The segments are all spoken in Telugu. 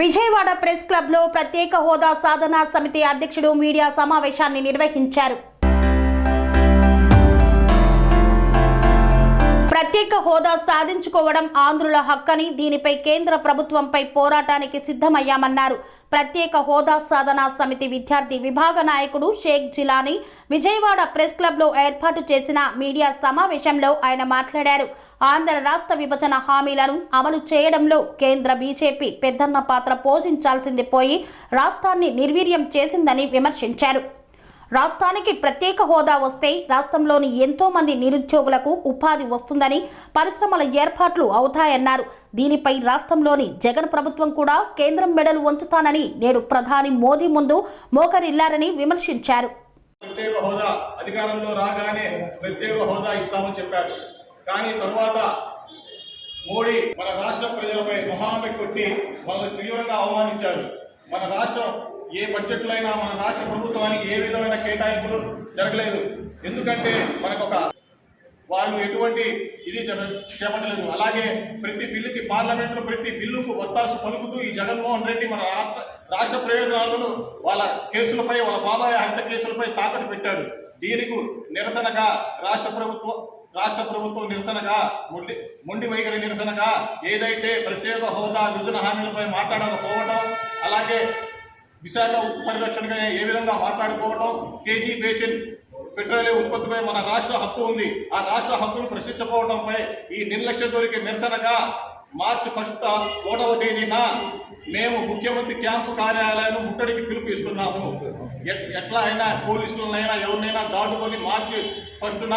విజయవాడ ప్రెస్ క్లబ్లో ప్రత్యేక హోదా సాధనా సమితి అధ్యక్షుడు మీడియా సమావేశాన్ని నిర్వహించారు ప్రత్యేక హోదా సాధించుకోవడం ఆంధ్రుల హక్కని దీనిపై కేంద్ర ప్రభుత్వంపై పోరాటానికి సిద్ధమయ్యామన్నారు ప్రత్యేక హోదా సాధన సమితి విద్యార్థి విభాగ నాయకుడు షేక్ జిలానీ విజయవాడ ప్రెస్ క్లబ్లో ఏర్పాటు చేసిన మీడియా సమావేశంలో ఆయన మాట్లాడారు ఆంధ్ర రాష్ట్ర విభజన హామీలను అమలు చేయడంలో కేంద్ర బీజేపీ పెద్దన్న పాత్ర పోషించాల్సింది పోయి రాష్ట్రాన్ని నిర్వీర్యం చేసిందని విమర్శించారు రాష్ట్రానికి ప్రత్యేక హోదా వస్తే రాష్ట్రంలోని ఎంతోమంది నిరుద్యోగులకు ఉపాధి వస్తుందని పరిశ్రమల ఏర్పాట్లు అవుతాయన్నారు దీనిపై రాష్ట్రంలోని జగన్ ప్రభుత్వం కూడా కేంద్రం మెడలు వంచుతానని నేడు ప్రధాని మోదీ ముందు మోకరిల్లారని విమర్శించారు ప్రత్యేక హోదా అధికారంలో రాగానే ప్రత్యేక హోదా ఇస్తామని చెప్పారు కానీ తర్వాత మోడీ మన రాష్ట్ర ప్రజలపై మొహాలపై కొట్టి వాళ్ళని తీవ్రంగా అవమానించారు మన రాష్ట్రం ఏ బడ్జెట్లో అయినా మన రాష్ట్ర ప్రభుత్వానికి ఏ విధమైన కేటాయింపులు జరగలేదు ఎందుకంటే మనకొక వాళ్ళు ఎటువంటి ఇది చేపట్టలేదు అలాగే ప్రతి బిల్లుకి పార్లమెంట్లో ప్రతి బిల్లుకు ఒత్తాసు పలుకుతూ ఈ జగన్మోహన్ రెడ్డి మన రాష్ట్ర రాష్ట్ర ప్రయోజనాలను వాళ్ళ కేసులపై వాళ్ళ బాబాయ్ హత్య కేసులపై తాకట్టు పెట్టాడు దీనికి నిరసనగా రాష్ట్ర ప్రభుత్వం రాష్ట్ర ప్రభుత్వం నిరసనగా మొండి మొండి వైఖరి నిరసనగా ఏదైతే ప్రత్యేక హోదా గిరిజన హామీలపై మాట్లాడకపోవటం అలాగే విశాఖ ఉప పరిరక్షణగా ఏ విధంగా మాట్లాడుకోవటం కేజీ బేసిన్ పెట్రోలియం ఉత్పత్తిపై మన రాష్ట్ర హక్కు ఉంది ఆ రాష్ట్ర హక్కును ప్రశ్నించుకోవడంపై ఈ నిర్లక్ష్య దొరికి నిరసనగా మార్చి ఫస్ట్ ఓటవ తేదీన మేము ముఖ్యమంత్రి క్యాంపు కార్యాలయాన్ని ముట్టడికి పిలుపు ఇస్తున్నాము ఎట్లా అయినా పోలీసులనైనా ఎవరినైనా దాటుకొని మార్చి ఫస్ట్న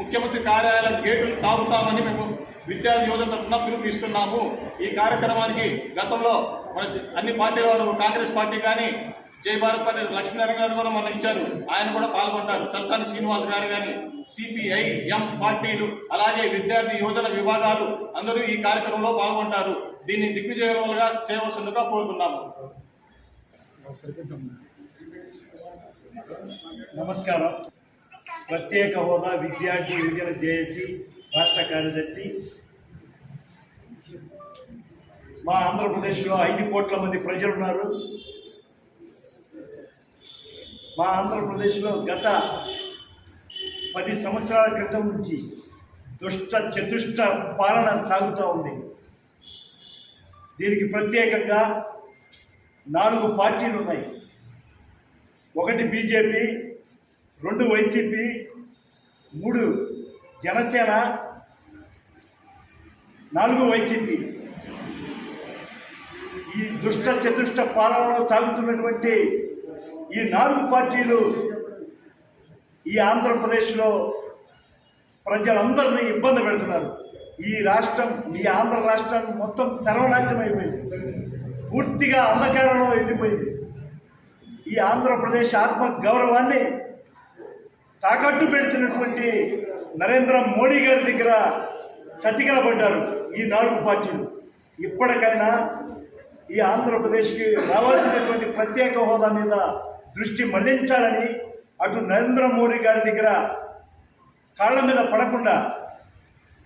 ముఖ్యమంత్రి కార్యాలయం గేటులు తాగుతామని మేము విద్యార్థి యువజన తరఫున పిలుపునిస్తున్నాము ఈ కార్యక్రమానికి గతంలో మన అన్ని పార్టీల వారు కాంగ్రెస్ పార్టీ కానీ జయ భారత్ పార్టీ లక్ష్మీనారాయణ గారు కూడా ఇచ్చారు ఆయన కూడా పాల్గొంటారు చలసాని శ్రీనివాస్ గారు కానీ సిపిఐ ఎం పార్టీలు అలాగే విద్యార్థి యువజన విభాగాలు అందరూ ఈ కార్యక్రమంలో పాల్గొంటారు దీన్ని దిగ్విజయంగా చేయవలసిందిగా కోరుతున్నాము నమస్కారం ప్రత్యేక హోదా విద్యార్థి విభజన జేఏసీ రాష్ట్ర కార్యదర్శి మా ఆంధ్రప్రదేశ్లో ఐదు కోట్ల మంది ప్రజలు ఉన్నారు మా ఆంధ్రప్రదేశ్లో గత పది సంవత్సరాల క్రితం నుంచి దుష్ట చతుష్ట పాలన సాగుతూ ఉంది దీనికి ప్రత్యేకంగా నాలుగు పార్టీలు ఉన్నాయి ఒకటి బీజేపీ రెండు వైసీపీ మూడు జనసేన నాలుగు వైసీపీ ఈ దుష్ట చతుష్ట పాలనలో సాగుతున్నటువంటి ఈ నాలుగు పార్టీలు ఈ ఆంధ్రప్రదేశ్లో ప్రజలందరినీ ఇబ్బంది పెడుతున్నారు ఈ రాష్ట్రం ఈ ఆంధ్ర రాష్ట్రం మొత్తం సర్వనాశనం అయిపోయింది పూర్తిగా అంధకారంలో వెళ్ళిపోయింది ఈ ఆంధ్రప్రదేశ్ ఆత్మ గౌరవాన్ని తాకట్టు పెడుతున్నటువంటి నరేంద్ర మోడీ గారి దగ్గర పడ్డారు ఈ నాలుగు పార్టీలు ఇప్పటికైనా ఈ ఆంధ్రప్రదేశ్కి రావాల్సినటువంటి ప్రత్యేక హోదా మీద దృష్టి మళ్లించాలని అటు నరేంద్ర మోడీ గారి దగ్గర కాళ్ళ మీద పడకుండా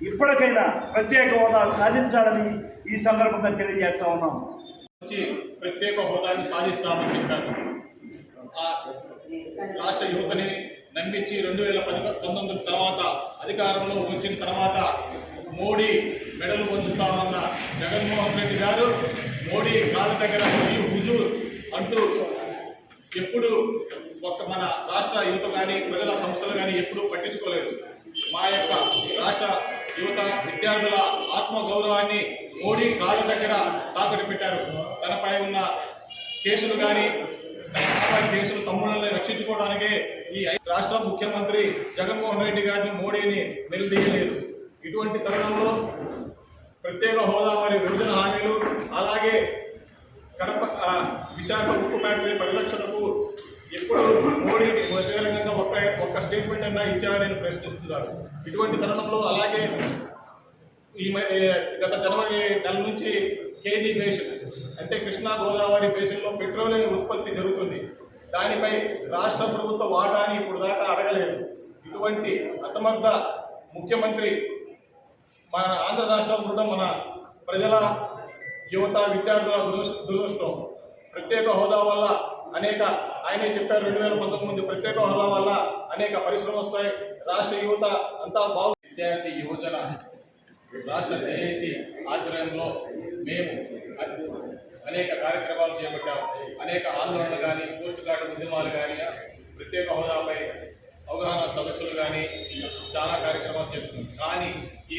ఇప్పటికైనా ప్రత్యేక హోదా సాధించాలని ఈ సందర్భంగా తెలియజేస్తా ఉన్నాం ప్రత్యేక హోదాని సాధిస్తామని చెప్పారు రాష్ట్ర యువతని నమ్మించి రెండు వేల పది పంతొమ్మిది తర్వాత అధికారంలో వచ్చిన తర్వాత మోడీ మెడలు పంచుతామన్న జగన్మోహన్ రెడ్డి గారు మోడీ కాళ్ళ దగ్గర హుజూర్ అంటూ ఎప్పుడు ఒక మన రాష్ట్ర యువత కానీ ప్రజల సంస్థలు కానీ ఎప్పుడూ పట్టించుకోలేదు మా యొక్క రాష్ట్ర యువత విద్యార్థుల ఆత్మగౌరవాన్ని మోడీ కాళ్ళ దగ్గర తాకట్టు పెట్టారు తనపై ఉన్న కేసులు కానీ కేసులు తమ్ముళ్ళని రక్షించుకోవడానికి ఈ రాష్ట్ర ముఖ్యమంత్రి జగన్మోహన్ రెడ్డి గారిని మోడీని నిలదీయలేదు ఇటువంటి తరుణంలో ప్రత్యేక హోదా మరియు విభజన హామీలు అలాగే కడప విశాఖ ఉక్కు ఫ్యాక్టరీ పరిరక్షణకు ఎప్పుడు మోడీ విధంగా ఒక్క ఒక్క స్టేట్మెంట్ అన్నా ఇచ్చారని ప్రశ్నిస్తున్నారు ఇటువంటి తరుణంలో అలాగే ఈ గత జనవరి నెల నుంచి కేజీ బేషన్ అంటే కృష్ణా గోదావరి బేషన్లో పెట్రోలియం ఉత్పత్తి జరుగుతుంది దానిపై రాష్ట్ర ప్రభుత్వ వాటాని ఇప్పుడు దాకా అడగలేదు ఇటువంటి అసమర్థ ముఖ్యమంత్రి మన ఆంధ్ర రాష్ట్రం కూడా మన ప్రజల యువత విద్యార్థుల దురదృష్టం ప్రత్యేక హోదా వల్ల అనేక ఆయనే చెప్పారు రెండు వేల పంతొమ్మిది ప్రత్యేక హోదా వల్ల అనేక పరిశ్రమలు వస్తాయి రాష్ట్ర యువత అంతా బాగు విద్యార్థి యువజన రాష్ట్ర జేఏసీ ఆధ్వర్యంలో మేము అనేక కార్యక్రమాలు చేపట్టాము అనేక ఆందోళనలు కానీ పోస్ట్ గార్డు ఉద్యమాలు కానీ ప్రత్యేక హోదాపై అవగాహన సదస్సులు కానీ చాలా కార్యక్రమాలు చేస్తున్నాం కానీ ఈ